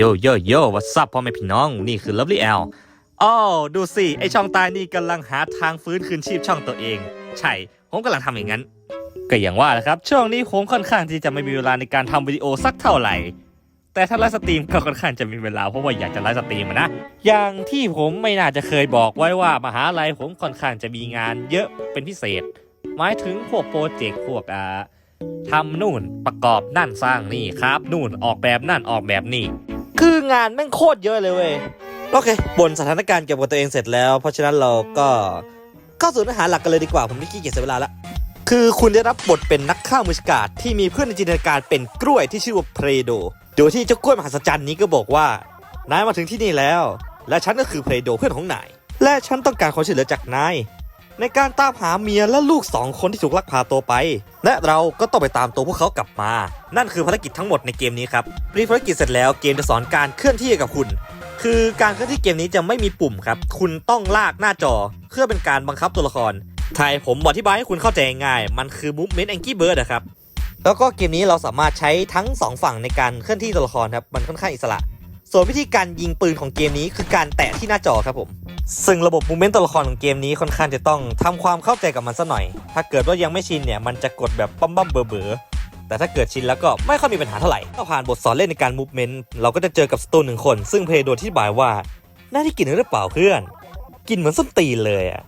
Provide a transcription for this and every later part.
โยโยโย่วัสับพ่อแม่พี่น้องนี่คือ Lovely L อ้าวดูสิ ไอช่องตายนี่กำลังหาทางฟื้นคืนชีพช่องตัวเอง ใช่ ผมกำลังทำอย่างนั้น ก็อย่างว่าแหละครับ ช่วงนี้ผมค่อนข้างที่จะไม่มีเวลาในการทำวิดีโอสักเท่าไหร่ แต่ถ้าไลฟ์สตรีมก็ค่อนข้างจะมีเวลาเพราะว่าอยากจะไลฟ์สตรีมนะ อย่างที่ผมไม่น่าจะเคยบอกไว้ว่ามหาลัยผมค่อนข้างจะมีงานเยอะเป็นพิเศษ หมายถึงพวกโปรเจกต์พวกอ่าทำนู่นประกอบนั่นสร้างนี่ครับ นู่นออกแบบนั่นออกแบบนี่ คืองานแม่งโคตรเยอะเลยเว้ย โอเค บนสถานการณ์เกี่ยวกับตัวเองเสร็จแล้ว เพราะฉะนั้นเราก็เข้าสู่เนื้อหาหลักกันเลยดีกว่า ผมไม่ขี้เกียจเสียเวลาละคือคุณได้รับบทเป็นนักฆ่ามือฉกาจที่มีเพื่อนในจินตนาการเป็นกล้วยที่ชื่อว่าเพรโด โดยที่เจ้ากล้วยมหัศจรรย์นี้ก็บอกว่านายมาถึงที่นี่แล้ว และฉันก็คือเพรโดเพื่อนของนาย และฉันต้องการความช่วยเหลือจากนาย ในการตามหาเมียและลูกสองคนที่ถูกลักพาตัวไป และเราก็ต้องไปตามตัวพวกเขากลับมา นั่นคือภารกิจทั้งหมดในเกมนี้ครับรีภารกิจเสร็จแล้วเกมจะสอนการเคลื่อนที่กับคุณ คือการเคลื่อนที่เกมนี้จะไม่มีปุ่มครับ คุณต้องลากหน้าจอ เพื่อเป็นการบังคับตัวละครไทยผมอธิบายให้คุณเข้าใจง่ายมันคือ movement Angry Bird นะครับแล้วก็เกมนี้เราสามารถใช้ทั้งสองฝั่งในการเคลื่อนที่ตัวละครครับมันค่อนข้างอิสระ ส่วนวิธีการยิงปืนของเกมนี้คือการแตะที่หน้าจอครับผม ซึ่งระบบมูเมนต์ตัวละครของเกมนี้ค่อนข้างจะต้องทำความเข้าใจกับมันซะหน่อย ถ้าเกิดว่ายังไม่ชินเนี่ยมันจะกดแบบปั๊มบัมเบอร์เบอแต่ถ้าเกิดชินแล้วก็ไม่ค่อยมีปัญหาเท่าไหร่ก็ผ่านบทสอนเล่นในการมูฟเมนต์เราก็จะเจอกับสตูนหนึ่งคน ซึ่งเพย์โดยที่บายว่าน่าที่กลิ่นหรือเปล่าเพื่อนกลิ่นเหมือนส้นตีนเลยอะ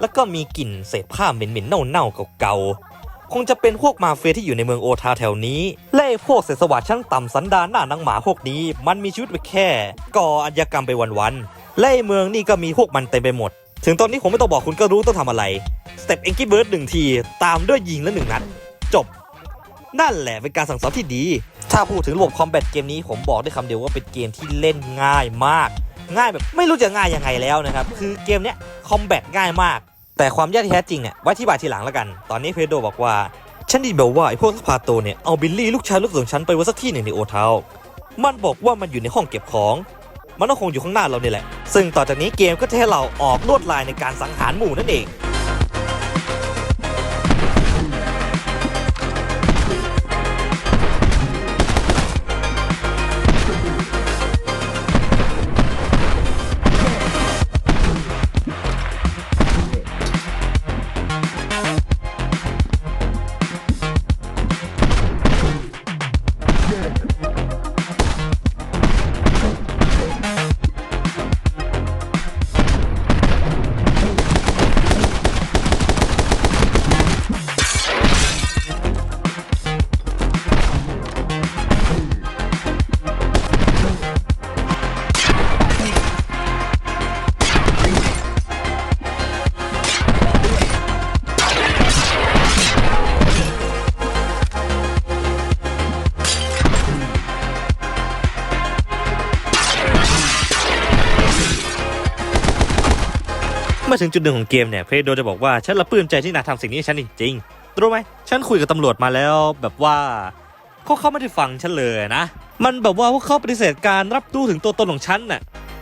แล้วก็มีกลิ่นเศษผ้าเหม็นๆเน่าๆเก่าๆคงจะเป็นพวกมาเฟียที่อยู่ในเมืองโอทาแถวนี้และพวกเศษสวัสดช่างต่ำสันดานหน้านังหมาพวกนี้ มันมีชีวิตไปแค่ก่ออาชญากรรมไปวันๆ และไอเมืองนี่ก็มีพวกมันเต็มไปหมด ถึงตอนนี้ผมไม่ต้องบอกคุณก็รู้ต้องทำอะไรสเต็ปเอ็งกี้เบิร์ดหนึ่งที ตามด้วยยิงและหนึ่งนัด จบ นั่นแหละเป็นการสั่งสอนที่ดี ถ้าพูดถึงระบบคอมแบทเกมนี้ผมบอกได้คำเดียวว่าเป็นเกมที่เล่นง่ายมาก ง่ายแบบไม่รู้จะง่ายยังไงแล้วนะครับ คือเกมเนี้ยคอมแบทง่ายมาก แต่ความยากที่แท้จริงเนี่ยไว้ที่บายทีหลังแล้วกัน ตอนนี้เพโดบอกว่าฉันไดีแบบว่าไอ้พวกลักพาตัวเนี่ยเอาบิลลี่ลูกชายลูกของฉันไปไว้สักที่หนึ่งในโอทาวมันบอกว่ามันอยู่ในห้องเก็บของ มันก็คงอยู่ข้างหน้าเราเนี่ยแหละ ซึ่งต่อจากนี้เกมก็จะให้เราออกลวดลายในการสังหารหมู่นั่นเอง มื่อถึงจุดหนึ่งของเกมเนี่ยเพโดจะบอกว่าฉันละปลื้มใจที่นายทำสิ่งนี้ฉันจริงๆรู้ไหมฉันคุยกับตำรวจมาแล้วแบบว่าพวกเขาไม่ได้ฟังฉันเลยนะ มันแบบว่าพวกเขาปฏิเสธการรับรู้ถึงตัวตนของฉันน่ะ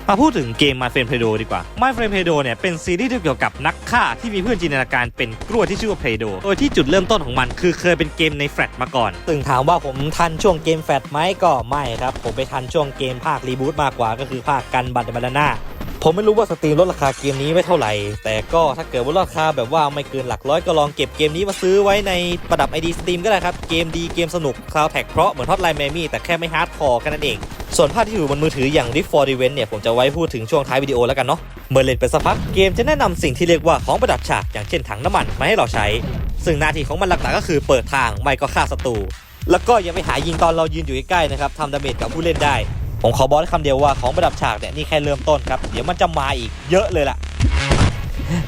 มาพูดถึงเกม My Friend Play-Doh ดีกว่า My Friend Play-Doh เนี่ยเป็นซีรีส์ที่เกี่ยวกับนักฆ่าที่มีเพื่อนจินตนาการเป็นกล้วยที่ชื่อว่า Play-Doh โดยที่จุดเริ่มต้นของมันคือเคยเป็นเกมในแฟลชมาก่อนซึ่งถามว่าผมทันช่วงเกมแฟลชไหมก็ไม่ครับ ผมไปทันช่วงเกมภาครีบูตมากกว่าก็คือภาคกันบัตรบานาน่า ผมไม่รู้ว่าสตรีมลดราคาเกมนี้ไว้เท่าไหร่ แต่ก็ถ้าเกิดว่าราคาแบบว่าไม่เกินหลักร้อยก็ลองเก็บเกมนี้มาซื้อไว้ในประดับ ID Steam ก็ได้ครับ เกมดีเกมสนุกคลาวแท็กเพราะเหมือนฮอตไลน์แมมี่แต่แค่ไม่ฮาร์ดคอร์แค่นั้นเอง ส่วนภาพที่อยู่บนมือถืออย่าง Rift for Event เนี่ย ผมจะไว้พูดถึงช่วงท้ายวิดีโอแล้วกันเนาะเมื่อเล่นไปสักพักเกมจะแนะนำสิ่งที่เรียกว่าของประดับฉากอย่างเช่นถังน้ำมันมาให้เราใช้ ซึ่งหน้าที่ของมันหลักๆก็คือเปิดทางไม่ก็ฆ่าศัตรูแล้วก็อย่าไปหายิงตอนเรายืนอยู่ใกล้ๆนะครับทำดาเมจกับผู้เล่นได้ ผมขอบอกได้คำเดียวว่าของประดับฉากเนี่ยนี่แค่เริ่มต้นครับ เดี๋ยวมันจะมาอีกเยอะเลยล่ะ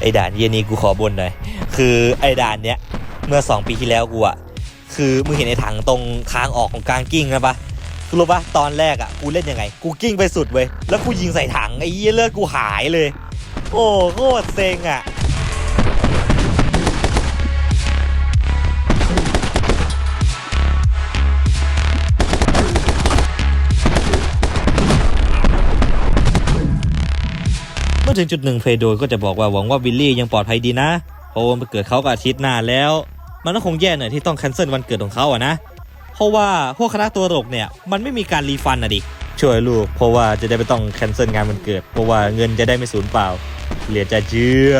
ไอ้ด่านเยนีกูขอบนหน่อย คือไอ้ด่านเนี้ยเมื่อ 2 ปีที่แล้วกูอะคือมึงเห็นไอถังตรงทางออกของกลางกิ้งนะปะกูรู้ปะตอนแรกอะกูเล่นยังไง กูกิ้งไปสุดเว้ยแล้วกูยิงใส่ถังไอ้เหี้ยเลือดกูหายเลย โอ้โคตรเซ็งอะ อถึงจุดหนึ่งเพโดก็จะบอกว่าหวังว่าวิลลี่ยังปลอดภัยดีนะเพราะว่ามันเกิดเขากับอาทิตย์หน้าแล้ว มันก็คงแย่หน่อยที่ต้องแคนเซิลวันเกิดของเขาอะนะ เพราะว่าพวกคณะตัวตลกเนี่ยมันไม่มีการรีฟันอะดิ ช่วยลูก เพราะว่าจะได้ไม่ต้องแคนเซิลงานมันเกิด เพราะว่าเงินจะได้ไม่สูญเปล่า เหลือจะเชื่อ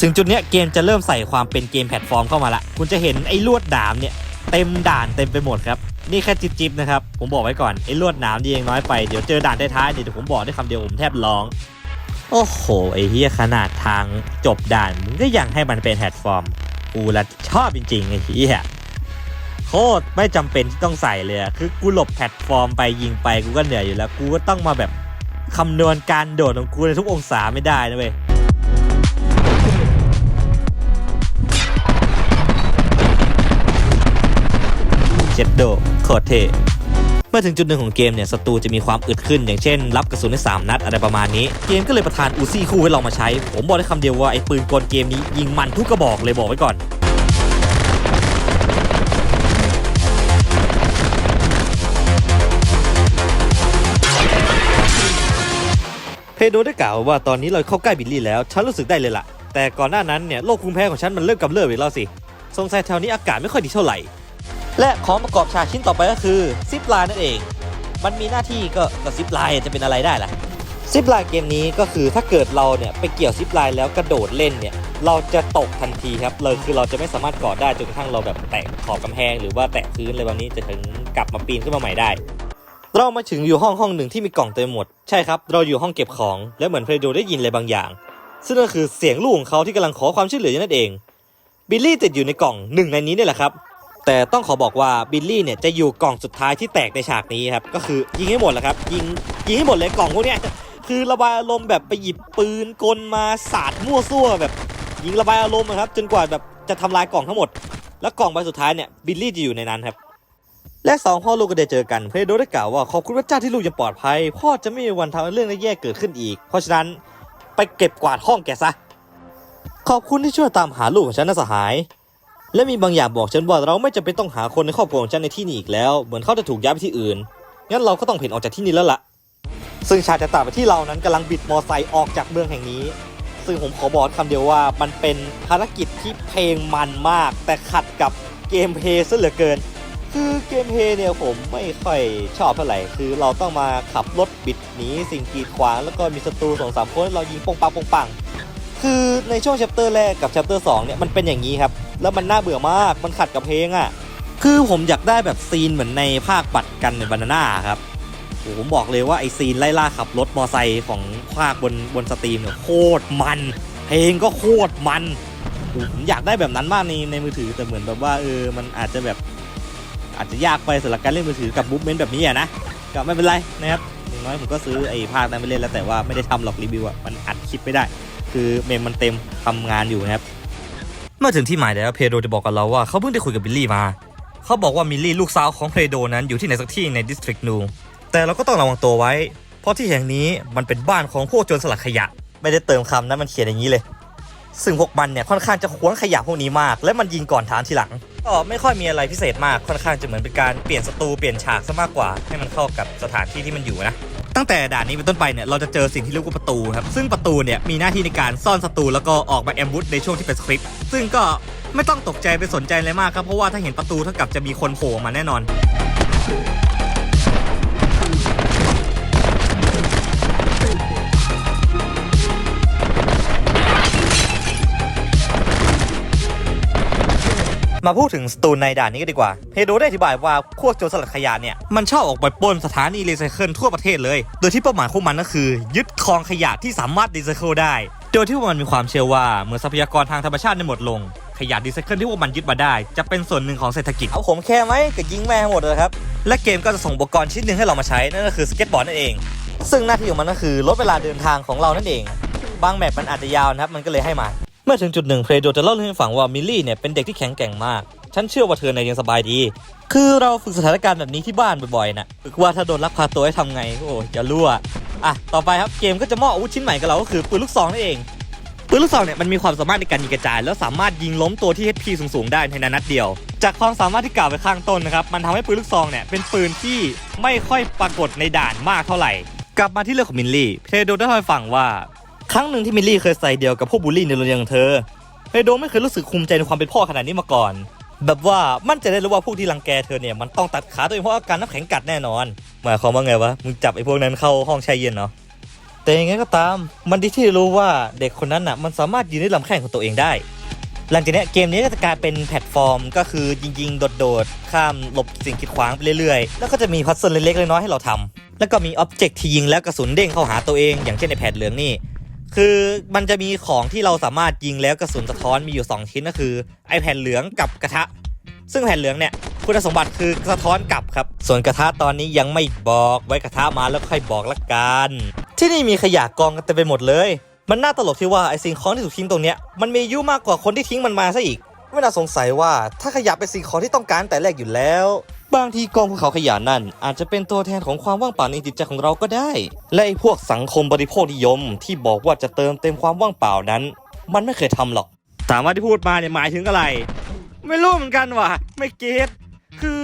ถึงจุดเนี้ยเกมจะเริ่มใส่ความเป็นเกมแพลตฟอร์มเข้ามาละ คุณจะเห็นไอ้ลวดดามเนี่ยเต็มด่านเต็มไปหมดครับ นี่แค่จิบจิบนะครับ ผมบอกไว้ก่อนไอ้ลวดหนามนี่ยังน้อยไป เดี๋ยวเจอด่านท้ายๆเนี่ยเดี๋ยวผมบอกได้คำเดียวผมแทบร้อง โอ้โห ไอ้เฮียขนาดทางจบด่านมึงก็ยังให้มันเป็นแพลตฟอร์ม กูละชอบจริงๆไอ้เฮียโคตรไม่จำเป็นที่ต้องใส่เลยอะคือกูหลบแพลตฟอร์มไปยิงไปกูก็เหนื่อยอยู่แล้ว กูก็ต้องมาแบบคำนวณการโดดของกูในทุกองศาไม่ได้นะเว้ยเจ็ดโดโคตรเท่ มื่อถึงจุดหนึ่งของเกมเนี่ยศัตรูจะมีความอึดขึ้น อย่างเช่น รับกระสุนได้3นัดอะไรประมาณนี้ เกมก็เลยประทานอูซี่คู่ให้เรามาใช้ ผมบอกได้คำเดียวว่าไอ้ปืนกลเกมนี้ยิงมันทุกกระบอกเลยบอกไว้ก่อนเพโดได้กล่าวว่าตอนนี้เราเข้าใกล้บิลลี่แล้ว ฉันรู้สึกได้เลยล่ะ แต่ก่อนหน้านั้นเนี่ยโรคภูมิแพ้ของฉันมันเริ่มกำเริบอีกแล้วสิ สงสัยแถวนี้อากาศไม่ค่อยดีเท่าไหร่ และของประกอบฉากชิ้นต่อไปก็คือซิปไลน์นั่นเอง มันมีหน้าที่ก็ก็ซิปไลน์จะเป็นอะไรได้ล่ะซิปไลน์เกมนี้ก็คือถ้าเกิดเราเนี่ยไปเกี่ยวซิปไลน์แล้วกระโดดเล่นเนี่ยเราจะตกทันทีครับเลยคือเราจะไม่สามารถเกาะได้จนกระทั่งเราแบบแตะขอบกำแพง หรือว่าแตะพื้นอะไรแบบนี้จะถึงกลับมาปีนขึ้นมาใหม่ได้เรามาถึงอยู่ห้องห้องหนึ่งที่มีกล่องเต็มหมด ใช่ครับ เราอยู่ห้องเก็บของ และเหมือนเพลโดได้ยินอะไรบางอย่าง ซึ่งก็คือเสียงลูกของเขาที่กำลังขอความช่วยเหลืออยู่นั่นเอง บิลลี่ติดอยู่ในกล่องหนึ่งในนี้เนี่ยแหละครับ แต่ต้องขอบอกว่าบิลลี่เนี่ยจะอยู่กล่องสุดท้ายที่แตกในฉากนี้ครับก็คือยิงให้หมดแหละครับยิงยิงให้หมดเลยกล่องพวกเนี้ยคือระบายอารมณ์แบบไปหยิบปืนกลมาสาดมั่วซั่วแบบยิงระบายอารมณ์อะครับจนกว่าแบบจะทำลายกล่องทั้งหมด แล้วกล่องใบสุดท้ายเนี่ยบิลลี่จะอยู่ในนั้นครับและสองพ่อลูกก็ได้เจอกันเพลโดได้กล่าวว่าขอบคุณพระเจ้าที่ลูกยังปลอดภัย พ่อจะไม่มีวันทำเรื่องแย่ๆเกิดขึ้นอีก เพราะฉะนั้นไปเก็บกวาดห้องแกซะขอบคุณที่ช่วยตามหาลูกของฉันนะสหาย และมีบางอย่างบอกฉันว่าเราไม่จำเป็นต้องหาคนในครอบครัวของฉันในที่นี้อีกแล้ว เหมือนเขาจะถูกย้ายไปที่อื่น งั้นเราก็ต้องเพ่นออกจากที่นี่แล้วล่ะ ซึ่งชาจะตาไปที่เรานั้นกำลังบิดมอไซค์ออกจากเมืองแห่งนี้ ซึ่งผมขอบอกคำเดียวว่ามันเป็นภารกิจที่เพลงมันมาก แต่ขัดกับเกมเพลย์ซะเหลือเกิน คือเกมเพลย์เนี่ยผมไม่ค่อยชอบเท่าไหร่ คือเราต้องมาขับรถบิดหนีสิ่งกีดขวางแล้วก็มีศัตรูสองสามคนเรายิงปงปังปงปัง คือในช่วง chapter แรกกับ chapter 2เนี่ยมันเป็นอย่างนี้ครับ แล้วมันน่าเบื่อมากมันขัดกับเพลงอะ่ะ คือผมอยากได้แบบซีนเหมือนในภาคปัดกันในบานาน่าครับโอ้โหผมบอกเลยว่าไอซีนไล่ล่าขับรถมอไซค์ของภาคบนบนสตรีมเนี่ยโคตรมัน เพลงก็โคตรมันโอ้โหผมอยากได้แบบนั้นมากในในมือถือแต่เหมือนแบบว่าเออมันอาจจะแบบอาจจะยากไปสำหรับการเล่นมือถือกับบุ๊กเมนต์แบบนี้อะนะก็ไม่เป็นไรนะครับอย่างน้อยผมก็ซื้อไอ้ภาคนั้นไปเล่นแล้วแต่ว่าไม่ได้ทำหรอกรีวิวอะมันอัดคลิปไม่ได้ คือเมมมันเต็มทำงานอยู่นะครับ มื่อถึงที่หมายแล้วเพโดจะบอกกับเราว่าเขาเพิ่งได้คุยกับบิลลี่มา เขาบอกว่ามิลลี่ลูกสาวของเพโดนั้นอยู่ที่ไหนสักที่ในดิสตริกนูแต่เราก็ต้องระวังตัวไว้ เพราะที่แห่งนี้มันเป็นบ้านของพวกโจรสลัดขยะ ไม่ได้เติมคำนะมันเขียนอย่างนี้เลย ซึ่งพวกมันเนี่ยค่อนข้างจะหวงขยะพวกนี้มาก และมันยิงก่อนฐานทีหลัง ก็ไม่ค่อยมีอะไรพิเศษมากค่อนข้างจะเหมือนเป็นการเปลี่ยนศัตรูเปลี่ยนฉากซะมากกว่า ให้มันเข้ากับสถานที่ที่มันอยู่นะ ตั้งแต่ด่านนี้เป็นต้นไปเนี่ยเราจะเจอสิ่งที่เรียกว่าประตูครับซึ่งประตูเนี่ยมีหน้าที่ในการซ่อนศัตรูแล้วก็ออกมาแอมบูสในช่วงที่เป็นสคริปต์ซึ่งก็ไม่ต้องตกใจไปสนใจเลยมากครับเพราะว่าถ้าเห็นประตูเท่ากับจะมีคนโผล่ออกมาแน่นอน มาพูดถึงสตูนในด่านนี้ก็ดีกว่าเพโดได้อธิบายว่าพวกโจรสลัดขยะเนี่ยมันชอบออกไปปล้นสถานีรีไซเคิลทั่วประเทศเลย โดยที่เป้าหมายของมันก็คือ ยึดครองขยะที่สามารถรีไซเคิลได้ โดยที่พวกมันมีความเชื่อว่าเมื่อทรัพยากรทางธรรมชาติได้หมดลง ขยะรีไซเคิลที่พวกมันยึดมาได้ จะเป็นส่วนหนึ่งของเศรษฐกิจ เอาผมแค่ไหมก็ยิงแม่หมดเลยครับ และเกมก็จะส่งอุปกรณ์ชิ้นหนึ่งให้เรามาใช้นั่นก็คือสเก็ตบอร์ดนั่นเอง ซึ่งหน้าที่ของมันก็คือลดเวลาเดินทางของเรานั่นเอง บางแมปมันอาจจะยาวนะครับมันก็เลยให้มา เมื่อถึงจุดหนึ่งเพลโดจะเล่าเรื่องให้ฟังว่ามิลลี่เนี่ยเป็นเด็กที่แข็งแกร่งมาก ฉันเชื่อว่าเธอในยยังสบายดี คือเราฝึกสถานการณ์แบบนี้ที่บ้านบ่อยๆนะฝึกว่าถ้าโดนลักพาตัวให้ทำไง โอ้จะรั่วอะต่อไปครับเกมก็จะมอบอาวุธชิ้นใหม่กับเราก็คือปืนลูกซองนั่นเองปืนลูกซองเนี่ยมันมีความสามารถในการยิงกระจาย แล้วสามารถยิงล้มตัวที่ HP สูงๆได้ในนัดเดียว จากความสามารถที่กล่าวไปข้างต้นนะครับมันทำให้ปืนลูกซองเนี่ยเป็นปืนที่ไม่ค่อยปรากฏในด่านมากเท่าไหร่ กลับมาที่เรื่องของมิลลี่เพโดได้เล่าให้ฟังว่า รั้งหนึ่งที่มิลลี่เคยใส่เดียวกับพวกบูลลี่ในโรงเรียนของเธอเพโดไม่เคยรู้สึกภูมิใจในความเป็นพ่อขนาดนี้มาก่อน แบบว่ามั่นใจได้เลยว่าพวกที่รังแกเธอเนี่ยมันต้องตัดขาตัวเองเพราะอาการน้ำแข็งกัดแน่นอนหมายความว่าไงวะมึงจับไอ้พวกนั้นเข้าห้องแช่เย็นเนาะแต่ยังไงก็ตาม มันดีที่รู้ว่าเด็กคนนั้นน่ะมันสามารถยืนด้ลำแข้งของตัวเองได้ หลังจากนี้เกมนี้ก็จะกลายเป็นแพลตฟอร์ม ก็คือยิงๆโดดๆข้ามหลบสิ่งกีดขวางไปเรื่อยๆ แล้วก็จะมีพัซเซิลเล็กๆน้อยๆให้เราทำแล้วก็มีอ็อบเจกต์ที่ยิงแล้วกระสุนเด้งเข้าหาตัวเอง อย่างเช่นในแผ่นเหลืองนี่ คือมันจะมีของที่เราสามารถยิงแล้วกระสุนสะท้อนมีอยู่ 2 ชิ้นก็คือไอแผ่นเหลืองกับกระทะ ซึ่งแผ่นเหลืองเนี่ยคุณสมบัติคือสะท้อนกลับครับ ส่วนกระทะตอนนี้ยังไม่บอกไว้กระทะมาแล้วค่อยบอกละกัน ที่นี่มีขยะกองกันเต็มไปหมดเลย มันน่าตลกที่ว่าไอสิ่งของที่ถูกทิ้งตรงเนี้ยมันมีอายุมากกว่าคนที่ทิ้งมันมาซะอีก ไม่น่าสงสัยว่าถ้าขยะเป็นสิ่งของที่ต้องการแต่แรกอยู่แล้ว บางทีกองภูเขาขยะนั่น อาจจะเป็นตัวแทนของความว่างเปล่าในจิตใจของเราก็ได้ และไอ้พวกสังคมบริโภคนิยม ที่บอกว่าจะเติมเต็มความว่างเปล่านั้น มันไม่เคยทำหรอกถามว่าที่พูดมาเนี่ยหมายถึงอะไร ไม่รู้เหมือนกันว่ะ ไม่เก็ตคือ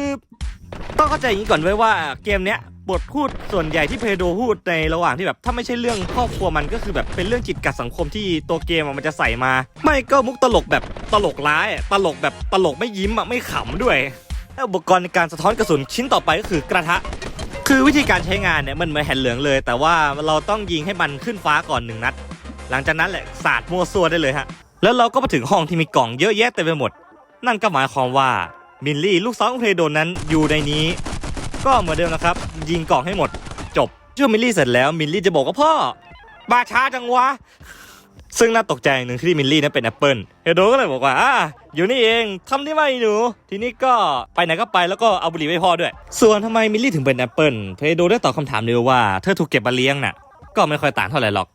ต้องเข้าใจอย่างนี้ก่อนไว้ว่าเกมเนี้ยบทพูดส่วนใหญ่ที่เพโดพูดในระหว่างที่แบบถ้าไม่ใช่เรื่องครอบครัวมันก็คือแบบเป็นเรื่องจิตกัดสังคมที่ตัวเกมมันจะใส่มา ไม่ก็มุกตลกแบบตลกร้ายตลกแบบตลกไม่ยิ้มอะไม่ขำด้วย แล้วอุปกรณ์ในการสะท้อนกระสุนชิ้นต่อไปก็คือกระทะ คือวิธีการใช้งานเนี่ยมันเหมือนแผ่นเหลืองเลย แต่ว่าเราต้องยิงให้มันขึ้นฟ้าก่อนหนึ่งนัด หลังจากนั้นแหละสาดมั่วซั่วได้เลยฮะ แล้วเราก็มาถึงห้องที่มีกล่องเยอะแยะเต็มไปหมด นั่นก็หมายความว่ามิลลี่ลูกสาวของเพลโดนนั้นอยู่ในนี้ ก็เหมือนเดิมนะครับ ยิงกล่องให้หมด จบช่วงมิลลี่เสร็จแล้วมิลลี่จะบอกว่าพ่อมาช้าจังวะ ซึ่งน่าตกใจหนึ่งที่มิลลี่นั้นเป็นแอปเปิลเฮโดก็เลยบอกว่าอ่าอยู่นี่เองทำได้ไหมหนู ทีนี้ก็ไปไหนก็ไปแล้วก็เอาบุหรี่ไว้พ่อด้วย ส่วนทำไมมิลลี่ถึงเป็นแอปเปิลเพโดได้ตอบคำถามเดียวว่าเธอถูกเก็บมาเลี้ยงน่ะ ก็ไม่ค่อยต่างเท่าไหร่หรอก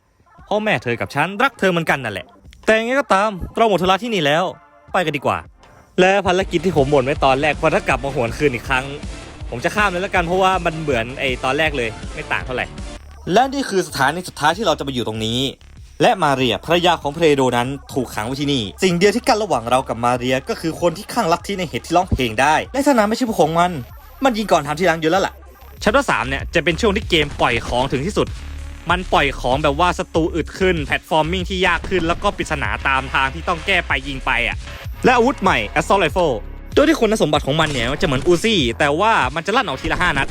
พ่อแม่เธอกับฉันรักเธอเหมือนกันนั่นแหละ แต่ยังไงก็ตามเราหมดธุระที่นี่แล้ว ไปกันดีกว่า และภารกิจที่ผมบ่นไว้ตอนแรกพอถ้ากลับมาหวนคืนอีกครั้ง ผมจะข้ามเลยแล้วกันเพราะว่ามันเหมือนไอตอนแรกเลยไม่ต่างเท่าไหร่และนี่คือสถานีสุดท้ายที่เราจะไปอยู่ตรงนี้ และมาเรียภรรยาของเพลโดนั้นถูกขังไว้ที่นี่ สิ่งเดียวที่กั้นระหว่างเรากับมาเรียก็คือคนที่ข้างลัทธิในเหตุที่ร้องเพลงได้ และถ้านานไม่ใช่ผู้ของมัน มันยิงก่อนทำทีหลังอยู่แล้วล่ะชัปเตอร์สามเนี่ยจะเป็นช่วงที่เกมปล่อยของถึงที่สุด มันปล่อยของแบบว่าศัตรูอึดขึ้น แพลตฟอร์มมิ่งที่ยากขึ้น แล้วก็ปริศนาตามทางที่ต้องแก้ไปยิงไปอะ และอาวุธใหม่ Assault Rifle โดยที่คุณสมบัติของมันเนี่ยมันจะเหมือนอูซี่แต่ว่ามันจะลั่นออกทีละ5นัด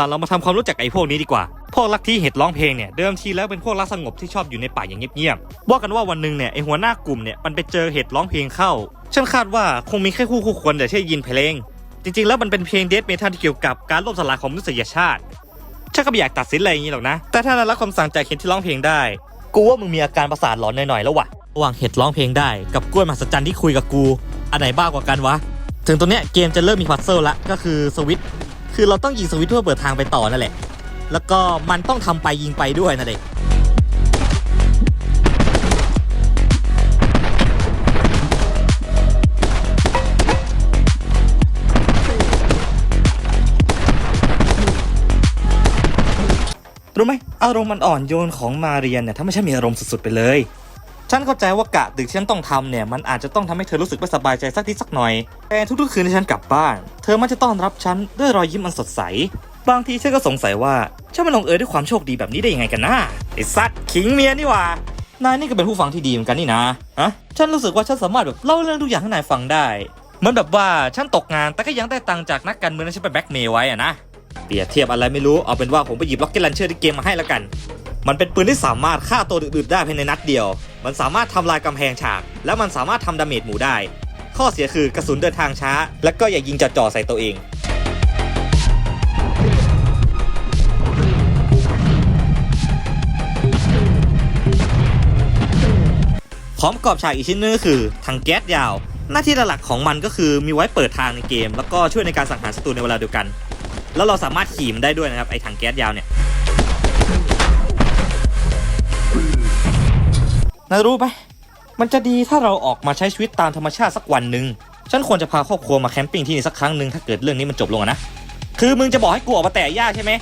ล่ะเรามาทำความรู้จักไอ้พวกนี้ดีกว่า พวกลักที่เห็ดร้องเพลงเนี่ยเดิมทีแล้วเป็นพวกรักสงบที่ชอบอยู่ในป่าอย่างเงียบๆว่ากันว่าวันหนึ่งเนี่ยไอ้หัวหน้ากลุ่มเนี่ยมันไปเจอเห็ดร้องเพลงเข้าฉันคาดว่าคงมีแค่คู่คู่ควรแต่ใช่ยินเพลง จริงๆ แล้วมันเป็นเพลงเดธเมทัลที่เกี่ยวกับการล่มสลายของมนุษยชาติฉันก็ไม่อยากตัดสินอะไรอย่างนี้หรอกนะ แต่ถ้าได้รับคำสั่งจากเห็ดที่ร้องเพลงได้ กูว่ามึงมีอาการประสาทหลอนหน่อยๆแล้ววะระหว่างเห็ดร้องเพลงได้กับกล้วยมหัศจรรย์ที่คุยกับกู อันไหนบ้ากว่ากันวะ ถึงตรงเนี้ยเกมจะเริ่มมีพัซเซิลละก็คือสวิต คือเราต้องยิงสวิตช์เพื่อเปิดทางไปต่อนั่นแหละ แล้วก็มันต้องทำไปยิงไปด้วยนั่นเองรู้ไหมอารมณ์มันอ่อนโยนของมาเรียนเนี่ยถ้าไม่ใช่มีอารมณ์สุดๆไปเลย ฉันเข้าใจว่ากะดึกที่ฉันต้องทำเนี่ยมันอาจจะต้องทำให้เธอรู้สึกไม่สบายใจสักนิดสักหน่อย แต่ทุกๆคืนที่ฉันกลับบ้าน เธอมักจะต้อนรับฉันด้วยรอยยิ้มอันสดใส บางทีฉันก็สงสัยว่าฉันมาลงเอยด้วยความโชคดีแบบนี้ได้ยังไงกันนะไอ้สัตว์ขิงเมียนี่ว่านายนี่ก็เป็นผู้ฟังที่ดีเหมือนกันนี่นะฮะฉันรู้สึกว่าฉันสามารถแบบเล่าเรื่องทุกอย่างให้นายฟังได้เหมือนแบบว่าฉันตกงานแต่ก็ยังได้ตังค์จากนักการเมืองที่ฉันไปแบ็กเมย์ไว้อะนะเปรียบเทียบอะไรไม่รู้เอาเป็นว่าผมไปหยิบล็อกเก็ตลันเชอร์ที่เกมมาให้ละกัน มันเป็นปืนที่สามารถฆ่าตัวอื่นๆได้ภายในนัดเดียว มันสามารถทำลายกำแพงฉาก แล้วมันสามารถทำดาเมจหมู่ได้ ข้อเสียคือกระสุนเดินทางช้า และก็อย่ายิงจ่อๆใส่ตัวเองพร้อมปรอบฉากอีกชิ้นนึงก็คือถังแก๊สยาว หน้าที่หลักของมันก็คือมีไว้เปิดทางในเกม แล้วก็ช่วยในการสังหารศัตรูในเวลาเดียวกัน แล้วเราสามารถขี่มันได้ด้วยนะครับไอ้ถังแก๊สยาวเนี่ย นายรู้ไหมมันจะดีถ้าเราออกมาใช้ชีวิตตามธรรมชาติสักวันหนึ่งฉันควรจะพาครอบครัวมาแคมปิ้งที่นี่สักครั้งหนึ่งถ้าเกิดเรื่องนี้มันจบลงอะนะคือมึงจะบอกให้กูออกมาแตะยากใช่ไหม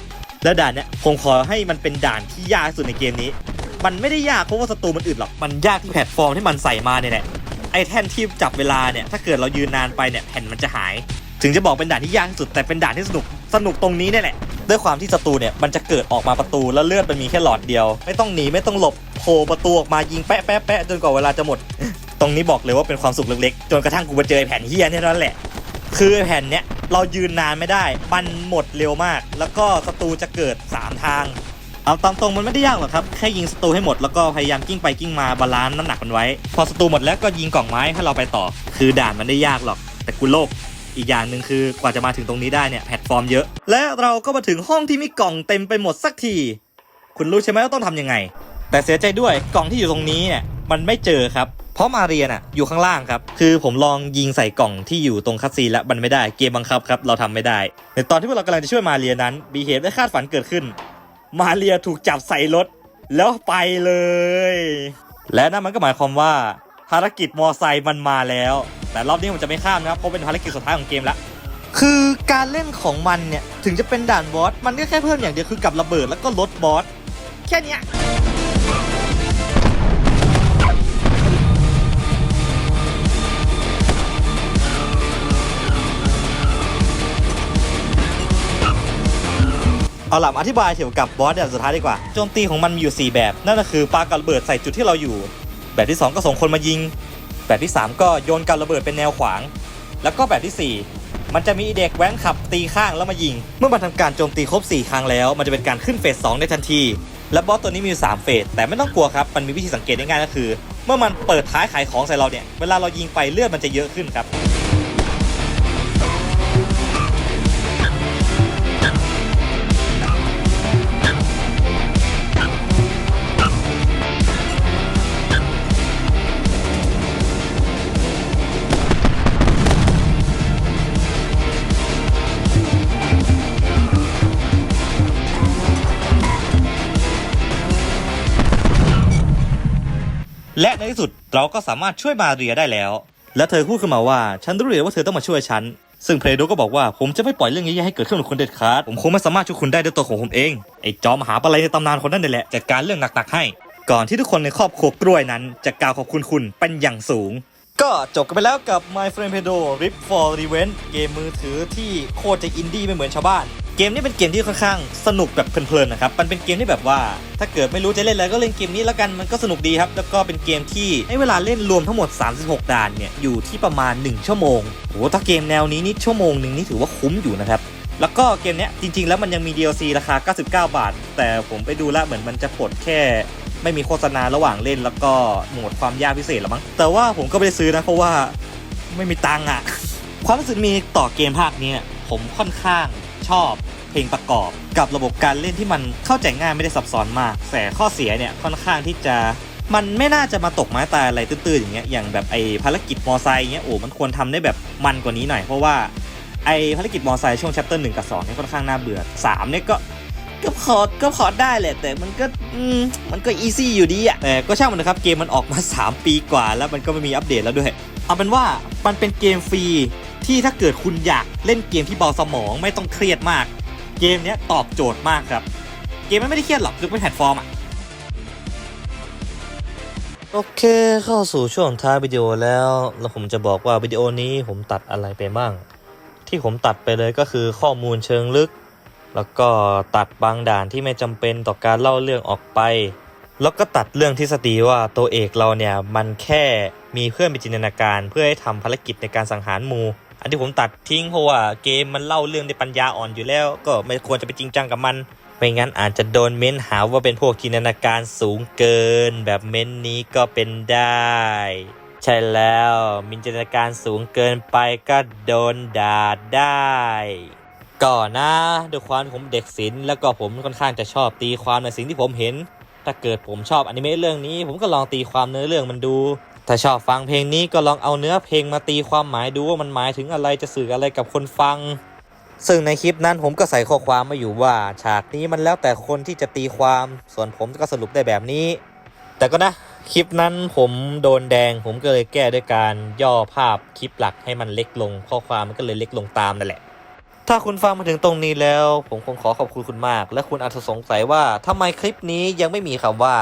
แล้วด่านเนี้ยผมขอให้มันเป็นด่านที่ยากสุดในเกมนี้ มันไม่ได้ยากเพราะว่าศัตรูมันอึดหรอกมันยากที่แพลตฟอร์มที่มันใส่มาเนี่ยแหละไอ้แท่นที่จับเวลาเนี่ยถ้าเกิดเรายืนนานไปเนี่ยแผ่นมันจะหาย ถึงจะบอกเป็นด่านที่ยากที่สุดแต่เป็นด่านที่สนุกสนุกตรงนี้เนี่ยแหละ ด้วยความที่ศัตรูเนี่ยมันจะเกิดออกมาประตูแล้วเลือดมันมีแค่หลอดเดียว ไม่ต้องหนีไม่ต้องหลบโผล่ประตูออกมายิงแปะแปะแปะจนกว่าเวลาจะหมด ตรงนี้บอกเลยว่าเป็นความสุขเล็กๆจนกระทั่งกูมาเจอแผ่นเฮียเนี่ยเท่านั้นแหละ คือแผ่นเนี้ยเรายืนนานไม่ได้มันหมดเร็วมาก แล้วก็ศัตรูจะเกิด 3 ทางเอาตามตรงมันไม่ได้ยากหรอกครับแค่ยิงศัตรูให้หมดแล้วก็พยายามกิ้งไปกิ้งมาบาลานซ์น้ำหนักมันไว้ พอศัตรูหมดแล้วก็ยิงกล่องไม้ให้เราไปต่อ คือด่านมันได้ยากหรอก แต่กูโลก อีกอย่างหนึ่งคือกว่าจะมาถึงตรงนี้ได้เนี่ยแพลตฟอร์มเยอะ และเราก็มาถึงห้องที่มีกล่องเต็มไปหมดสักที คุณรู้ใช่ไหมว่าต้องทำยังไง แต่เสียใจด้วยกล่องที่อยู่ตรงนี้เนี่ยมันไม่เจอครับเพราะมาเรียน่ะอยู่ข้างล่างครับ คือผมลองยิงใส่กล่องที่อยู่ตรงคัสซีแล้วมันไม่ได้เกมบังคับครับ เราทำไม่ได้ ในตอนที่พวกเรากำลังจะช่วยมาเรียนั้นมีเหตุไม่คาดฝันเกิดขึ้น มาเรียถูกจับใส่รถ แล้วไปเลย และนั่นมันก็หมายความว่าภารกิจมอไซค์มันมาแล้ว แต่รอบนี้ผมจะไม่ข้ามนะครับเพราะเป็นภารกิจสุดท้ายของเกมละคือการเล่นของมันเนี่ย ถึงจะเป็นด่านบอสมันก็แค่เพิ่มอย่างเดียวคือกับระเบิดแล้วก็ลดบอสแค่เนี้ยเอาล่ะมาอธิบายเกี่ยวกับบอสแบบสุดท้ายดีกว่าโจมตีของมันมีอยู่ 4 แบบ นั่นก็คือปากับระเบิดใส่จุดที่เราอยู่ แบบที่ 2 ก็ส่งคนมายิง แบบที่ 3 ก็โยนกับระเบิดเป็นแนวขวาง แล้วก็แบบที่ 4 มันจะมีเด็กแว้นขับตีข้างแล้วมายิง เมื่อมันทำการโจมตีครบ 4 ครั้งแล้ว มันจะเป็นการขึ้นเฟส 2 ได้ทันที และบอสตัวนี้มีอยู่3เฟส แต่ไม่ต้องกลัวครับ มันมีวิธีสังเกตง่ายก็คือ เมื่อมันเปิดท้ายขายของใส่เราเนี่ย เวลาเรายิงไปเลือดมันจะเยอะขึ้นครับ และในที่สุดเราก็สามารถช่วยมาเรียได้แล้ว และเธอพูดขึ้นมาว่าฉันรู้เลยว่าเธอต้องมาช่วยฉัน ซึ่งเพลโดก็บอกว่าผมจะไม่ปล่อยเรื่องนี้ให้เกิดขึ้นกับคุณเด็ดขาดผมคงไม่สามารถช่วยคุณได้ด้วยตัวของผมเองไอ้จอมหาปลาไหลในตำนานคนนั้นนี่แหละจัดการเรื่องหนักๆให้ ก่อนที่ทุกคนในครอบครัวกล้วยนั้นจะกล่าวขอบคุณคุณเป็นอย่างสูง ก็จบกันไปแล้วกับ My Friend Pedro Rip for Revenge เกมมือถือที่โคตรจะอินดี้ไม่เหมือนชาวบ้าน เกมนี้เป็นเกมที่ค่อนข้างสนุกแบบเพลินๆนะครับ มันเป็นเกมที่แบบว่า ถ้าเกิดไม่รู้จะเล่นอะไรก็เล่นเกมนี้แล้วกันมันก็สนุกดีครับ แล้วก็เป็นเกมที่ให้เวลาเล่นรวมทั้งหมด 36 ด่านเนี่ยอยู่ที่ประมาณ 1 ชั่วโมงโหถ้าเกมแนวนี้นี่ชั่วโมงหนึ่งนี่ถือว่าคุ้มอยู่นะครับแล้วก็เกมเนี้ยจริงๆ แล้วมันยังมี DLC ราคา 99 บาท แต่ผมไปดูแล้วเหมือนมันจะปลดแค่ ไม่มีโฆษณาระหว่างเล่นแล้วก็โหมดความยากพิเศษละมั้งแต่ว่าผมก็ไม่ได้ซื้อนะเพราะว่าไม่มีตังค์อะความรู้สึกมีต่อเกมภาคเนี้ยผมค่อนข้างชอบเพลงประกอบกับระบบการเล่นที่มันเข้าใจง่ายไม่ได้ซับซ้อนมาก แต่ข้อเสียเนี่ยค่อนข้างที่จะมันไม่น่าจะมาตกไม้ตายอะไรตื้นๆอย่างเงี้ยอย่างแบบไอ้ภารกิจมอไซค์เงี้ยโอ้มันควรทำได้แบบมันกว่านี้หน่อยเพราะว่าไอ้ภารกิจมอไซค์ช่วงแชปเตอร์หนึ่งกับสองเนี่ยค่อนข้างน่าเบื่อสามเนี่ยก็ ก็พอก็พอได้แหละแต่มันก็อืมมันก็อีซี่อยู่ดีอะแต่ก็ช่างมันนะครับเกมมันออกมา 3 ปีกว่าแล้วมันก็ไม่มีอัปเดตแล้วด้วย เอาเป็นว่ามันเป็นเกมฟรีที่ถ้าเกิดคุณอยากเล่นเกมที่เบาสมองไม่ต้องเครียดมาก เกมเนี้ยตอบโจทย์มากครับ เกมมันไม่ได้เครียดหรอกคือเป็นแพลตฟอร์มอะโอเคเข้าสู่ช่วงท้ายวิดีโอแล้ว แล้วผมจะบอกว่าวิดีโอนี้ผมตัดอะไรไปบ้าง ที่ผมตัดไปเลยก็คือข้อมูลเชิงลึก แล้วก็ตัดบางด่านที่ไม่จำเป็นต่อการเล่าเรื่องออกไป แล้วก็ตัดเรื่องทฤษฎีว่าตัวเอกเราเนี่ยมันแค่มีเพื่อนเป็นจินตนาการ เพื่อให้ทำภารกิจในการสังหารหมู อันที่ผมตัดทิ้งเพราะว่าเกมมันเล่าเรื่องในปัญญาอ่อนอยู่แล้ว ก็ไม่ควรจะไปจริงจังกับมันไม่งั้นอาจจะโดนเม้นหาว่าเป็นพวกจินตนาการสูงเกิน แบบเม้นนี้ก็เป็นได้ ใช่แล้วมีจินตนาการสูงเกินไปก็โดนด่าได้ ก่อนนะด้วยความผมเด็กศิลป์แล้วก็ผมค่อนข้างจะชอบตีความในสิ่งที่ผมเห็น ถ้าเกิดผมชอบอนิเมะเรื่องนี้ ผมก็ลองตีความเนื้อเรื่องมันดู ถ้าชอบฟังเพลงนี้ก็ลองเอาเนื้อเพลงมาตีความหมายดูว่ามันหมายถึงอะไรจะสื่ออะไรกับคนฟัง ซึ่งในคลิปนั้นผมก็ใส่ข้อความมาอยู่ว่า ฉากนี้มันแล้วแต่คนที่จะตีความ ส่วนผมก็สรุปได้แบบนี้ แต่ก็นะคลิปนั้นผมโดนแดง ผมก็เลยแก้ด้วยการย่อภาพคลิปหลักให้มันเล็กลง ข้อความมันก็เลยเล็กลงตามนั่นแหละ ถ้าคุณฟังมาถึงตรงนี้แล้ว ผมคงขอขอบคุณคุณมาก และคุณอาจจะสงสัยว่าทำไมคลิปนี้ยังไม่มีคำว่า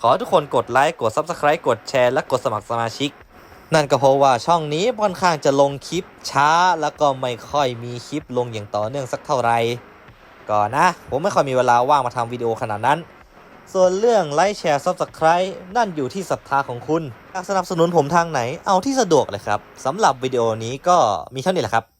ขอทุกคนกดไลค์กด Subscribe กดแชร์และกดสมัครสมาชิก นั่นก็เพราะว่าช่องนี้ค่อนข้างจะลงคลิปช้า แล้วก็ไม่ค่อยมีคลิปลงอย่างต่อเนื่องสักเท่าไหร่ก่อนนะ ผมไม่ค่อยมีเวลาว่างมาทำวิดีโอขนาดนั้น ส่วนเรื่องไลค์แชร์ Subscribe นั่นอยู่ที่ศรัทธาของคุณอยากสนับสนุนผมทางไหนเอาที่สะดวกเลยครับสำหรับวิดีโอนี้ก็มีเท่านี้แหละครับ